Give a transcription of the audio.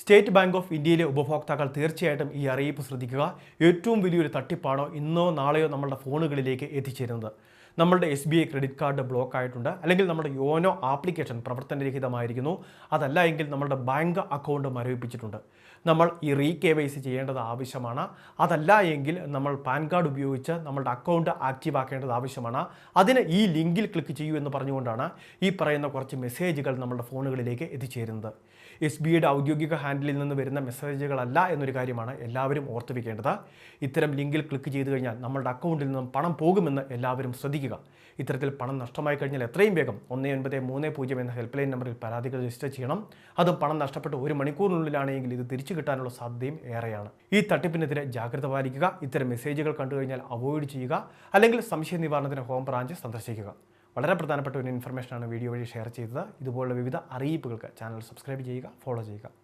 State bank of ഇന്ത്യയിലെ ഉപഭോക്താക്കൾ തീർച്ചയായിട്ടും ഈ അറിയിപ്പ് ശ്രദ്ധിക്കുക. ഏറ്റവും വലിയൊരു തട്ടിപ്പാണോ ഇന്നോ നാളെയോ നമ്മളുടെ ഫോണുകളിലേക്ക് എത്തിച്ചേരുന്നത്. നമ്മളുടെ S B I credit card block ആയിട്ടുണ്ട്. അല്ലെങ്കിൽ നമ്മുടെ യോനോ ആപ്ലിക്കേഷൻ പ്രവർത്തനരഹിതമായിരിക്കുന്നു. അതല്ല എങ്കിൽ നമ്മളുടെ ബാങ്ക് അക്കൗണ്ട് മരവിപ്പിച്ചിട്ടുണ്ട്. നമ്മൾ ഈ റീ കെ വൈ സി ചെയ്യേണ്ടത് ആവശ്യമാണ്. അതല്ല എങ്കിൽ നമ്മൾ പാൻ കാർഡ് ഉപയോഗിച്ച് നമ്മളുടെ അക്കൗണ്ട് ആക്റ്റീവ് ആക്കേണ്ടത് ആവശ്യമാണ്. അതിന് ഈ ലിങ്കിൽ ക്ലിക്ക് ചെയ്യൂ എന്ന് പറഞ്ഞുകൊണ്ടാണ് ഈ പറയുന്ന കുറച്ച് മെസ്സേജുകൾ നമ്മുടെ ഫോണുകളിലേക്ക് എത്തിച്ചേരുന്നത്. എസ് ബി ഐയുടെ ഔദ്യോഗിക ഹാൻഡിലിൽ നിന്ന് വരുന്ന മെസ്സേജുകളല്ല എന്നൊരു കാര്യമാണ് എല്ലാവരും ഓർത്തുവെക്കേണ്ടത്. ഇത്തരം ലിങ്കിൽ ക്ലിക്ക് ചെയ്ത് കഴിഞ്ഞാൽ നമ്മളുടെ അക്കൗണ്ടിൽ നിന്നും പണം പോകുമെന്ന് എല്ലാവരും ശ്രദ്ധിക്കുക ഇത്തരത്തിൽ പണം നഷ്ടമായി കഴിഞ്ഞാൽ എത്രയും വേഗം ഒന്ന് ഒൻപത് മൂന്ന് പൂജ്യം എന്ന ഹെൽപ്പ് ലൈൻ നമ്പറിൽ പരാതികൾ രജിസ്റ്റർ ചെയ്യണം. അതും പണം നഷ്ടപ്പെട്ട് ഒരു മണിക്കൂറിനുള്ളിലാണെങ്കിൽ ഇത് തിരിച്ചു കിട്ടാനുള്ള സാധ്യതയും ഏറെയാണ്. ഈ തട്ടിപ്പിനെതിരെ ജാഗ്രത പാലിക്കുക. ഇത്തരം മെസ്സേജുകൾ കണ്ടു കഴിഞ്ഞാൽ അവോയ്ഡ് ചെയ്യുക. അല്ലെങ്കിൽ സംശയ നിവാരണത്തിന് ഹോം ബ്രാഞ്ച് സന്ദർശിക്കുക. വളരെ പ്രധാനപ്പെട്ട ഒരു ഇൻഫർമേഷനാണ് വീഡിയോ വഴി ഷെയർ ചെയ്തത്. ഇതുപോലുള്ള വിവിധ അറിയിപ്പുകൾക്ക് ചാനൽ സബ്സ്ക്രൈബ് ചെയ്യുക ഫോളോ ചെയ്യുക.